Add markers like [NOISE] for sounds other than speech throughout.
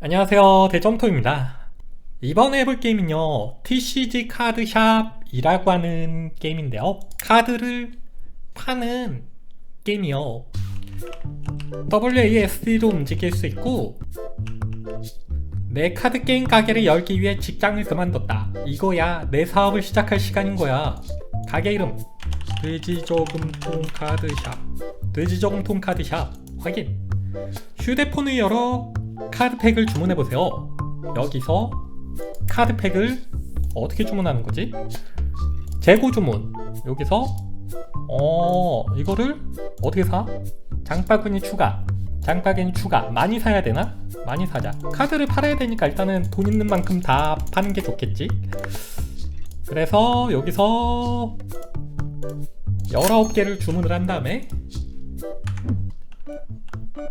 안녕하세요. 대점토입니다. 이번에 해볼 게임은요 TCG 카드샵이라고 하는 게임인데요. 카드를 파는 게임이요. WASD로 움직일 수 있고 내 카드 게임 가게를 열기 위해 직장을 그만뒀다. 이거야 내 사업을 시작할 시간인 거야. 가게 이름 돼지저금통 카드샵. 돼지저금통 카드샵. 확인. 휴대폰을 열어 카드팩을 주문해보세요. 여기서 카드팩을 어떻게 주문하는 거지? 재고 주문. 여기서 어 이거를 어떻게 사? 장바구니 추가. 장바구니 추가. 많이 사야 되나? 많이 사자. 카드를 팔아야 되니까 일단은 돈 있는 만큼 다 파는 게 좋겠지. 그래서 여기서 19개를 주문을 한 다음에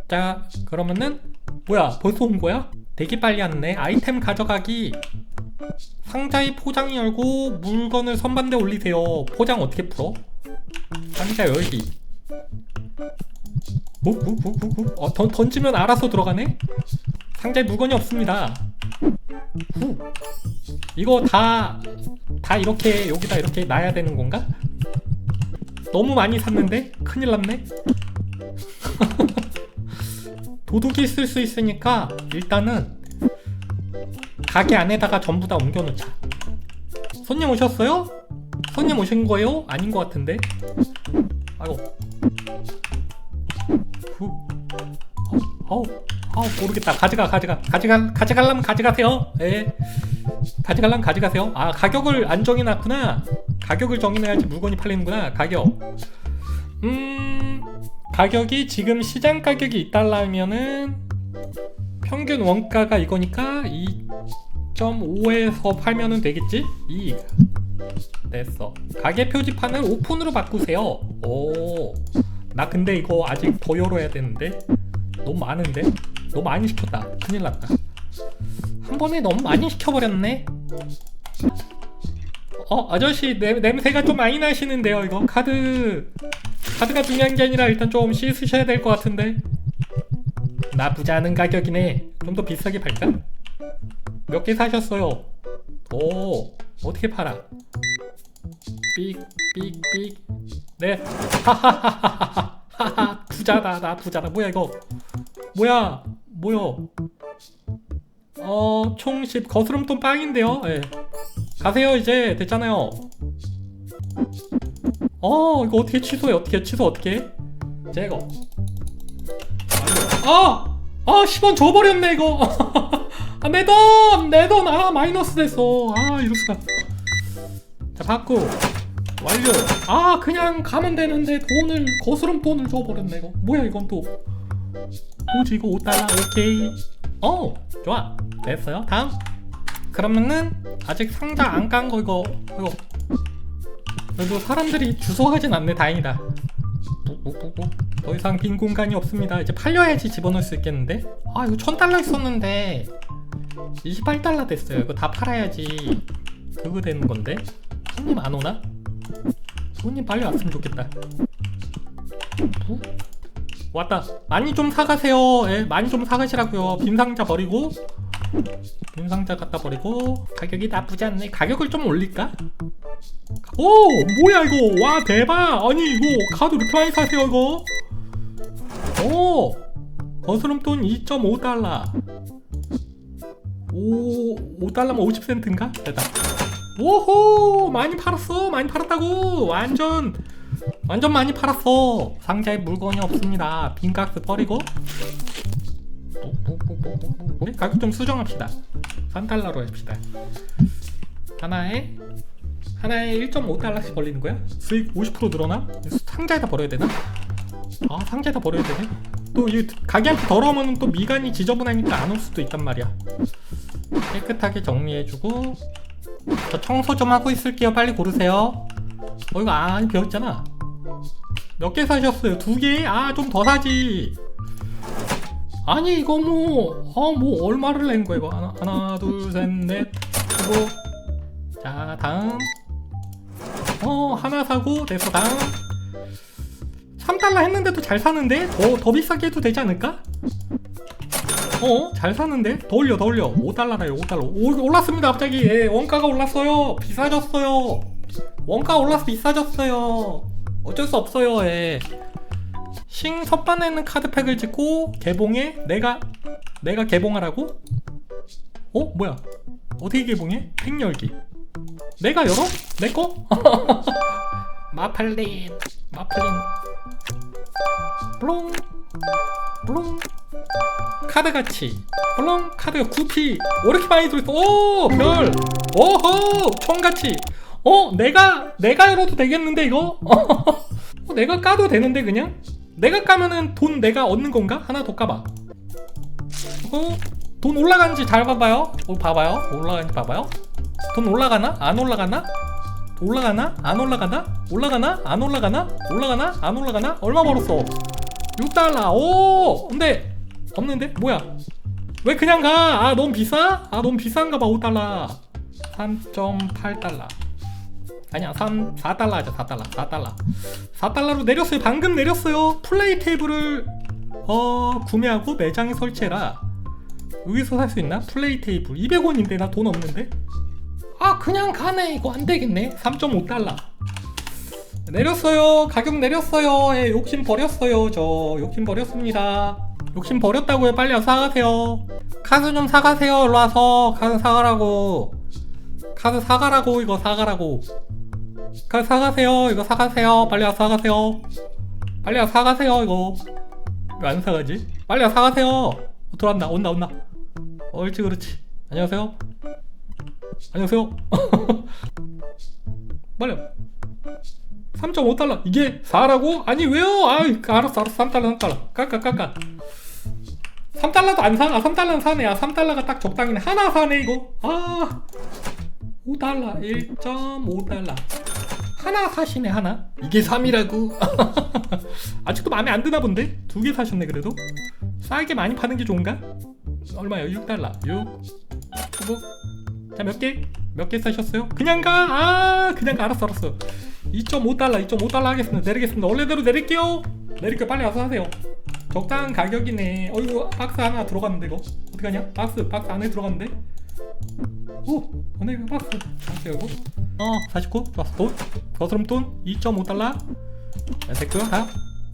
자 그러면은 뭐야 벌써 온 거야? 되게 빨리 왔네 아이템 가져가기 상자의 포장 열고 물건을 선반대 올리세요 포장 어떻게 풀어? 상자 열기 뭐, 뭐, 뭐? 어, 던, 던지면 알아서 들어가네? 상자에 물건이 없습니다 후. 이거 다, 다 이렇게 여기다 이렇게 놔야 되는 건가? 너무 많이 샀는데? 큰일 났네? [LAUGHS] 도둑이 쓸 수 있으니까 일단은 가게 안에다가 전부 다 옮겨놓자. 손님 오셨어요? 손님 오신 거예요? 아닌 것 같은데. 아이고. 후. 어우, 어우, 모르겠다. 가져가, 가져가, 가져가, 가져가려면 가져가세요. 예. 가져가려면 가져가세요. 아, 가격을 안 정해놨구나. 가격을 정해놔야지 물건이 팔리는구나. 가격. 음, 가격이 지금 시장 가격이 2달러면은 평균 원가가 이거니까 2.5에서 팔면은 되겠지? 2 됐어. 가게 표지판을 오픈으로 바꾸세요. 오. 나 근데 이거 아직 더 열어야 되는데. 너무 많은데? 너무 많이 시켰다. 큰일 났다. 한 번에 너무 많이 시켜버렸네. 어 아저씨 냄, 냄새가 좀 많이 나시는데요 이거. 카드 카드가 중요한 게 아니라 일단 좀 씻으셔야 될 것 같은데. 나쁘지 않은 가격이네. 좀 더 비싸게 팔까? 몇 개 사셨어요? 오 어떻게 팔아? 삑삑삑. 네. 하하하하하하 [LAUGHS] 부자다 나 부자다. 뭐야 이거? 뭐야 뭐요? 어총 10 거스름돈 빵인데요? 예. 가세요 이제. 됐잖아요 어 이거 어떻게 취소해? 어떻게 취소? 어떻게? 해? 제거. 아! 아 10원 줘버렸네 이거. [LAUGHS] 아, 내돈! 내돈! 아 마이너스 됐어. 아 이럴수가. 자 받고. 완료. 아 그냥 가면 되는데 돈을 거스름 돈을 줘버렸네 이거. 뭐야 이건 또. 뭐지 이거 5달러? 오케이. 어 좋아. 됐어요. 다음. 그러면은 아직 상자 안 깐 거 이거 이거 그래도 사람들이 주워가진 않네 다행이다. 묵묵묵묵. 더 이상 빈 공간이 없습니다. 이제 팔려야지 집어넣을 수 있겠는데? 아 이거 1000달러 있었는데. 28달러 됐어요. 이거 다 팔아야지. 그거 되는 건데? 손님 안 오나? 손님 빨리 왔으면 좋겠다. 뭐? 왔다. 많이 좀 사가세요. 예, 많이 좀 사가시라고요. 빈 상자 버리고 빈 상자 갖다 버리고 가격이 나쁘지 않네. 가격을 좀 올릴까? 오! 뭐야 이거? 와 대박! 아니 이거 카드 이렇게 많이 사세요 이거? 오! 거스름돈 2.5달러. 5 5달러면 50센트인가? 됐다 오호! 많이 팔았어. 많이 팔았다고. 완전 완전 많이 팔았어. 상자에 물건이 없습니다. 빈 박스 버리고 우리 가격 좀 수정합시다 3달러로 합시다 하나에 하나에 1.5달러씩 벌리는 거야? 수익 50% 늘어나? 상자에다 버려야 되나? 아 상자에다 버려야 되네 또 이 가게한테 더러우면 또 미간이 지저분하니까 안 올 수도 있단 말이야 깨끗하게 정리해주고 저 청소 좀 하고 있을게요 빨리 고르세요 어 이거 아니 비었잖아 몇 개 사셨어요? 두 개? 아 좀 더 사지 아니 이거 뭐, 어, 뭐 얼마를 낸 거야 이거? 하나, 하나 둘셋넷 그리고 자 다음. 어 하나 사고 됐어 다음. 3달러 했는데도 잘 사는데? 더, 더 비싸게 해도 되지 않을까? 어? 잘 사는데? 더 올려 더 올려. 5달러라요 5달러. 오, 올랐습니다 갑자기. 예, 원가가 올랐어요. 비싸졌어요. 원가 올라서 비싸졌어요. 어쩔 수 없어요 예. 싱 섭반에는 카드팩을 짓고 개봉해? 내가 내가 개봉하라고? 어? 뭐야? 어떻게 개봉해? 팩 열기. 내가 열어? 내 거? [LAUGHS] 마팔린 마팔린. 블롱 블롱. 카드 가치 물론 카드가 9P 오 이렇게 많이 들어있어. 오별. 오호 총가치 어 내가 내가 열어도 되겠는데 이거? [LAUGHS] 어, 내가 까도 되는데 그냥 내가 까면은 돈 내가 얻는 건가? 하나 더 까봐. 어, 돈 올라가는지 잘 봐봐요. 어, 봐봐요. 올라가는지 봐봐요. 돈 올라가나? 안 올라가나? 올라가나? 안 올라가나? 올라가나? 안 올라가나? 올라가나? 안 올라가나? 얼마 벌었어? 6달러. 오! 근데 없는데? 뭐야? 왜 그냥 가? 아 너무 비싸? 아 너무 비싼가 봐. 5달러. 3.8달러 아니야 3 4달러 하자 4달러 4달러. 4달러로 내렸어요. 방금 내렸어요. 플레이 테이블을 어 구매하고 매장에 설치해라. 여기서 살 수 있나? 플레이 테이블. 200원인데 나 돈 없는데? 아 그냥 가네. 이거 안 되겠네. 3.5달러. 내렸어요. 가격 내렸어요. 예, 욕심 버렸어요 저. 욕심 버렸습니다. 욕심 버렸다고요. 빨리 와서 사가세요. 카드 좀 사가세요. 일로 와서 카드 사가라고. 카드 사가라고 이거 사가라고 카드 사가세요. 이거 사가세요. 빨리 와서 사가세요. 빨리 와서 사가세요 이거. 왜 안 사가지? 빨리 와서 사가세요. 어, 들어왔나? 온다 온다. 옳지 그렇지. 안녕하세요. 안녕하세요. [LAUGHS] 빨리 와. 3.5달러. 이게 4라고? 아니 왜요? 아 알았어 알았어. 3달러 3달러. 깎아 깎아. 3달러도 안 사? 아 3달러는 사네. 아 3달러가 딱 적당히네. 하나 사네 이거. 아 5달러. 1.5달러 하나 사시네 하나? 이게 3이라고? [LAUGHS] 아직도 마음에 안 드나 본데? 두 개 사셨네 그래도? 싸게 많이 파는 게 좋은가? 얼마요? 6달러. 6 그거 자몇 개? 몇 개 사셨어요? 그냥 가! 아 그냥 가. 알았어 알았어. 2.5달러 2.5달러 하겠습니다. 내리겠습니다. 원래대로 내릴게요. 내릴게요. 빨리 와서 하세요. 적당한 가격이네. 어이구 박스 하나 들어갔는데 이거? 어떡하냐? 박스 박스 안에 들어갔는데? 오! 이거 박스. 박스 열고 어 49 좋았어. 돈? 거스름 돈? 2.5달러? 자 됐고요 다음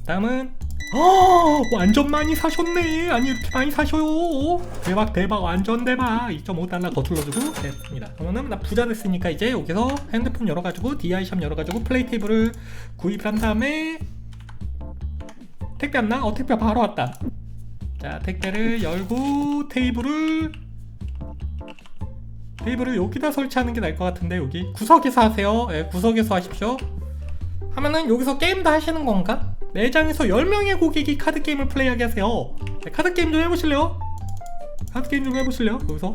다음은 어 완전 많이 사셨네. 아니 이렇게 많이 사셔요. 대박 대박 완전 대박. 2.5달러 거슬러주고 됐습니다. 그러면은 나 부자 됐으니까 이제 여기서 핸드폰 열어가지고 DI샵 열어가지고 플레이 테이블을 구입을 한 다음에 택배 왔나? 어 택배 바로 왔다. 자 택배를 열고 테이블을 테이블을 여기다 설치하는 게 나을 것 같은데 여기? 구석에서 하세요. 예, 구석에서 하십시오. 하면은 여기서 게임도 하시는 건가? 매장에서 10명의 고객이 카드 게임을 플레이하게 하세요. 네, 카드 게임 좀 해보실래요? 카드 게임 좀 해보실래요? 여기서?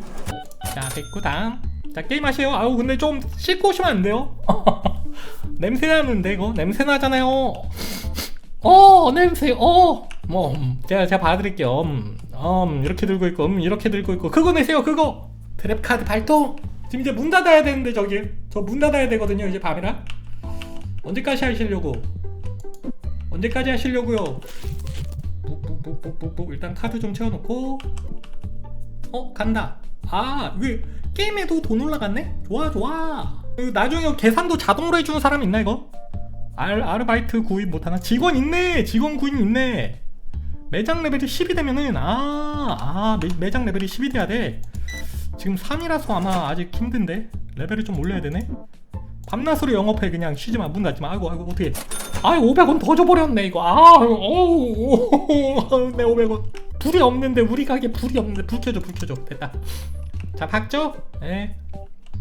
자 다음. 자 게임 하세요. 아우 근데 좀 씻고 오시면 안 돼요? [LAUGHS] 냄새 나는데 이거? 냄새 나잖아요. 어 냄새 어뭐 음, 제가 제가 봐드릴게요. 음, 음 이렇게 들고 있고 음 이렇게 들고 있고. 그거 내세요 그거 트랩 카드 발동. 지금 이제 문 닫아야 되는데 저기. 저 문 닫아야 되거든요 이제 밤이라. 언제까지 하시려고? 언제까지 하시려고요? 뿍뿍뿍뿍뿍 일단 카드 좀 채워놓고. 어 간다. 아 이게 게임에도 돈 올라갔네? 좋아 좋아. 그 나중에 계산도 자동으로 해주는 사람 있나 이거? 알, 아르바이트 구입 못하나? 직원 있네! 직원 구입 있네! 매장 레벨이 10이 되면은, 아, 아, 매, 매장 레벨이 10이 돼야 돼. 지금 3이라서 아마 아직 힘든데? 레벨을 좀 올려야 되네? 밤낮으로 영업해, 그냥 쉬지 마, 문 닫지 마. 아이고, 아이고, 어떻게. 아이, 500원 더 줘버렸네, 이거. 아, 어우, 내 500원. 불이 없는데, 우리 가게 불이 없는데, 불 켜줘, 불 켜줘. 됐다. 자, 박죠? 예.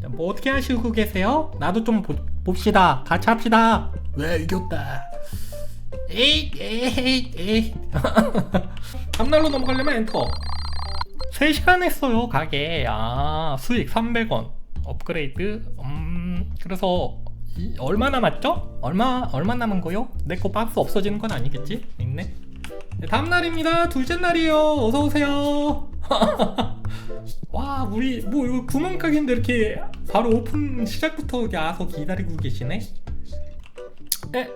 자, 뭐 어떻게 하시고 계세요? 나도 좀 보, 봅시다. 같이 합시다. 왜 이겼다. 에잇 에잇 에잇. [LAUGHS] 다음날로 넘어가려면 엔터. 3시간 했어요 가게. 아 수익 300원. 업그레이드. 음 그래서 이, 얼마 남았죠? 얼마 얼마 남은 거요? 내 거 박스 없어지는 건 아니겠지? 있네. 네, 다음 날입니다. 둘째 날이요. 어서 오세요. [LAUGHS] 와 우리 뭐 이거 구멍가게인데 이렇게 바로 오픈 시작부터 와서 기다리고 계시네 에?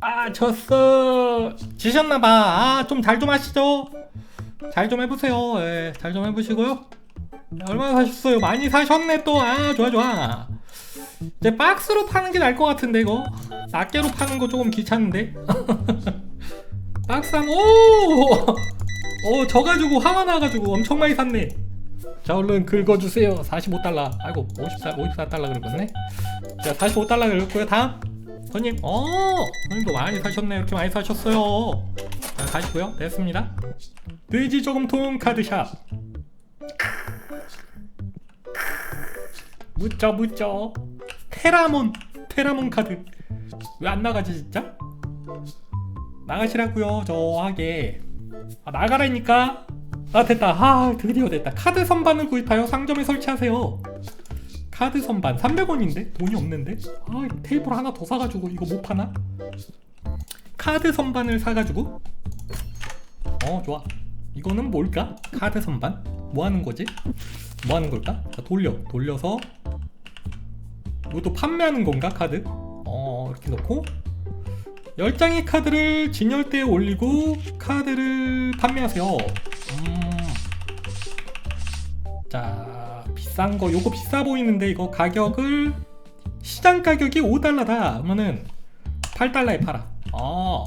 아 졌어 지셨나봐 아 좀 잘좀 하시죠 잘 좀 해보세요. 예, 잘 좀 해보시고요. 자, 얼마나 사셨어요? 많이 사셨네 또. 아, 좋아 좋아. 이제 박스로 파는 게 나을 것 같은데 이거. 낱개로 파는 거 조금 귀찮은데. [LAUGHS] 박스 한 오! 오, 저 가지고 화가 나가지고 엄청 많이 샀네. 자, 얼른 긁어주세요. 45달러. 아이고, 54, 54달러 긁었네. 자, 45달러 긁었고요. 다음. 손님, 어, 손님도 많이 사셨네. 이렇게 많이 사셨어요. 자, 가시고요. 됐습니다. 돼지 저금통 카드샵. 묻죠, 묻죠. 테라몬, 테라몬 카드. 왜 안 나가지 진짜? 나가시라고요. 저 하게. 아, 나가라니까. 아 됐다. 아 드디어 됐다. 카드 선반을 구입하여 상점에 설치하세요. 카드 선반 300원인데 돈이 없는데. 아 테이블 하나 더 사가지고 이거 못 파나? 카드 선반을 사가지고. 어 좋아. 이거는 뭘까? 카드 선반? 뭐 하는 거지? 뭐 하는 걸까? 자 돌려 돌려서 이것도 판매하는 건가 카드? 어 이렇게 놓고 10장의 카드를 진열대에 올리고 카드를 판매하세요. 음. 자, 비싼 거 요거 비싸 보이는데 이거 가격을 시장 가격이 5달러다. 그러면은 8달러에 팔아. 아.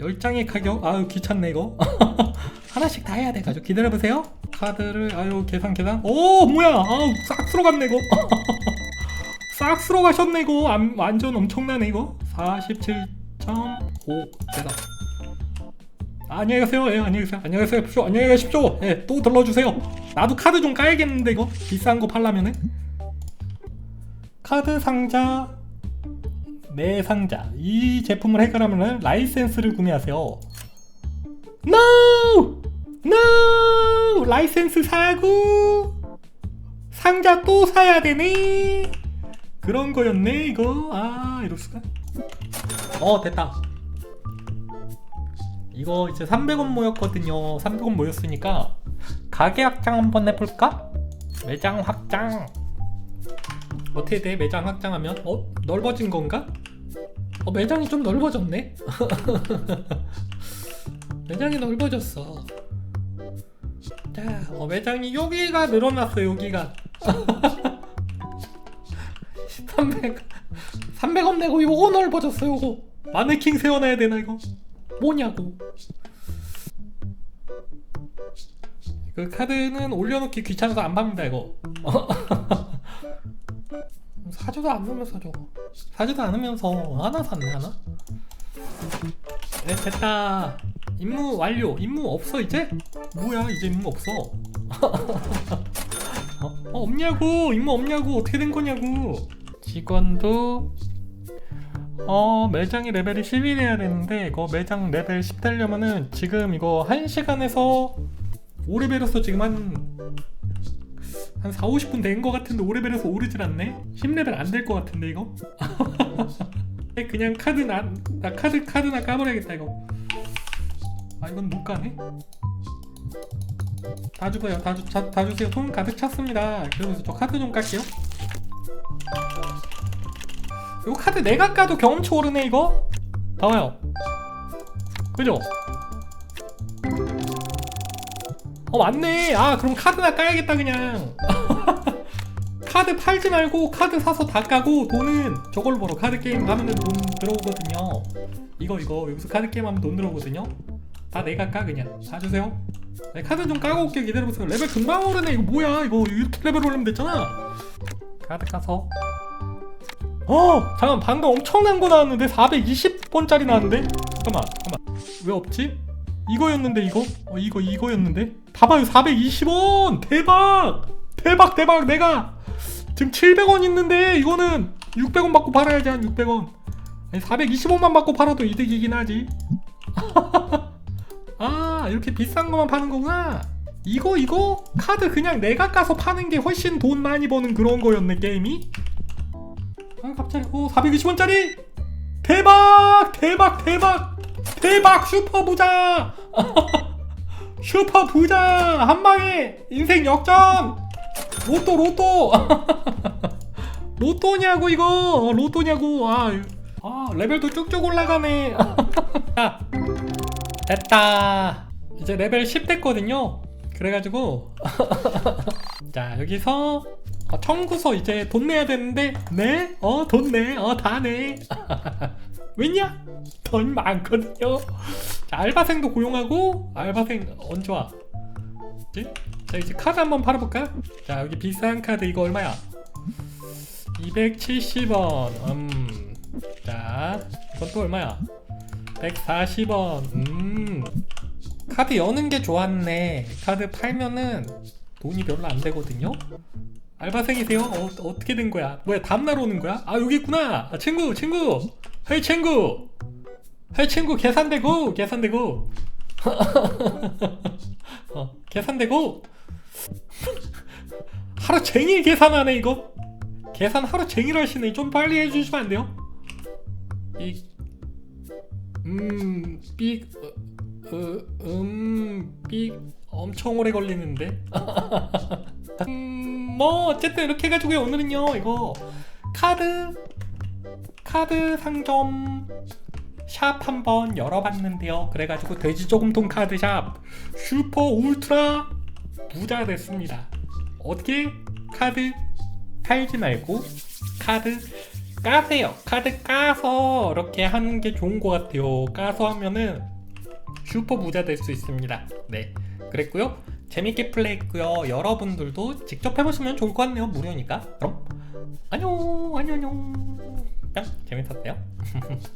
10장의 가격 아유 귀찮네 이거. [LAUGHS] 하나씩 다 해야 돼 가지고 기다려 보세요. 카드를 아유 계산 계산. 오, 뭐야? 아우 싹 쓸어갔네 이거. [LAUGHS] 싹 쓸어가셨네 이거. 안- 완전 엄청나네 이거. 47.5 대다. 아, 안녕히 가세요. 예, 안녕히 가세요. 안녕히 가세요. 안녕히 가십시오. 예, 또 들러주세요. 나도 카드 좀 까야겠는데 이거 비싼 거 팔라면은 카드 상자 네 상자 이 제품을 해결하면은 라이센스를 구매하세요. No, no 라이센스 사고 상자 또 사야 되네. 그런 거였네 이거. 아 이럴 수가. 어 됐다. 이거 이제 300원 모였거든요. 300원 모였으니까 가게 확장 한번 해볼까? 매장 확장. 어떻게 돼? 매장 확장하면 어 넓어진 건가? 어 매장이 좀 넓어졌네. [LAUGHS] 매장이 넓어졌어. 자, 어, 매장이 여기가 늘어났어. 여기가. [LAUGHS] 300 300원 내고 요거 넓어졌어. 요거 마네킹 세워놔야 되나 이거? 뭐냐고. 그 카드는 올려놓기 귀찮아서 안 팝니다 이거. [LAUGHS] 사지도 않으면서 저거. 사지도 않으면서 하나 샀네 하나. 네 됐다. 임무 완료. 임무 없어 이제? 뭐야 이제 임무 없어. [LAUGHS] 어, 어, 없냐고 임무 없냐고 어떻게 된 거냐고. 직원도 어 매장이 레벨이 10이 돼야 되는데 이거 매장 레벨 10 되려면은 지금 이거 1시간에서 5레벨에서 지금 한, 한 4, 50분 된거 같은데 5레벨에서 오르질 않네? 10레벨 안될거 같은데 이거? [LAUGHS] 그냥 카드 나, 나 카드 카드나 까버려야겠다 이거 아 이건 못 가네? 다 주세요 다, 주, 자, 다 주세요 돈 가득 찼습니다 그러면서 저 카드 좀 깔게요 이거 카드 내가 까도 경험치 오르네 이거? 나와요 그죠? 어 맞네. 아 그럼 카드나 까야겠다 그냥. [LAUGHS] 카드 팔지 말고 카드 사서 다 까고 돈은 저걸로 벌어. 카드 게임 하면은 돈 들어오거든요. 이거 이거. 여기서 카드 게임 하면 돈 들어오거든요. 다 내가 까 그냥. 다 주세요. 네, 카드 좀 까고 올게 기다려보세요. 레벨 금방 오르네. 이거 뭐야? 이거 이렇게 레벨 올리면 됐잖아. 카드 까서. 어! 잠깐 방금 엄청난 거 나왔는데 420번짜리 나왔는데? 잠깐만 잠깐만. 왜 없지? 이거였는데 이거? 어 이거 이거였는데? 봐봐요 420원! 대박! 대박 대박! 내가 지금 700원 있는데 이거는 600원 받고 팔아야지 한 600원. 아니 420원만 받고 팔아도 이득이긴 하지. [LAUGHS] 아 이렇게 비싼 거만 파는 거구나. 이거 이거? 카드 그냥 내가 까서 파는 게 훨씬 돈 많이 버는 그런 거였네 게임이. 아 갑자기 오 420원짜리? 대박! 대박 대박 대박 슈퍼 부자 [LAUGHS] 슈퍼 부자 한 방에 인생 역전 로또 로또 [LAUGHS] 로또냐고 이거 어, 로또냐고 아, 아 레벨도 쭉쭉 올라가네 [LAUGHS] 자, 됐다 이제 레벨 10 됐거든요. 그래가지고 자 여기서 어, 청구서 이제 돈 내야 되는데 네? 어 돈 내? 어 다 내. 왜냐? 돈 많거든요. 자 알바생도 고용하고 알바생 언제 와? 뭐지? 자 이제 카드 한번 팔아볼까? 자 여기 비싼 카드 이거 얼마야? 270원. 음. 자 이건 또 얼마야? 140원. 음. 카드 여는 게 좋았네. 카드 팔면은 돈이 별로 안 되거든요. 알바생이세요? 어, 어떻게 된 거야? 뭐야 다음날 오는 거야? 아 여기 있구나. 아, 친구 친구. 헤이 친구. 헤이 친구 계산되고 계산되고. [LAUGHS] 어, 계산되고. 하루 종일 계산하네 이거. 계산 하루 종일 하시네. 좀 빨리 해주시면 안 돼요? 이 음, 삑, 어, 어, 음, 삑, 엄청 오래 걸리는데. [LAUGHS] 음, 뭐 어쨌든 이렇게 해가지고요. 오늘은요 이거 카드 카드 상점 샵 한번 열어봤는데요. 그래가지고 돼지저금통 카드 샵 슈퍼 울트라 부자 됐습니다. 어떻게 카드 팔지 말고 카드 까세요. 카드 까서 이렇게 하는 게 좋은 것 같아요. 까서 하면은 슈퍼 부자 될 수 있습니다. 네, 그랬고요. 재밌게 플레이했고요. 여러분들도 직접 해보시면 좋을 것 같네요. 무료니까. 그럼 안녕, 안녕, 안녕. 짱 재밌었어요. [LAUGHS]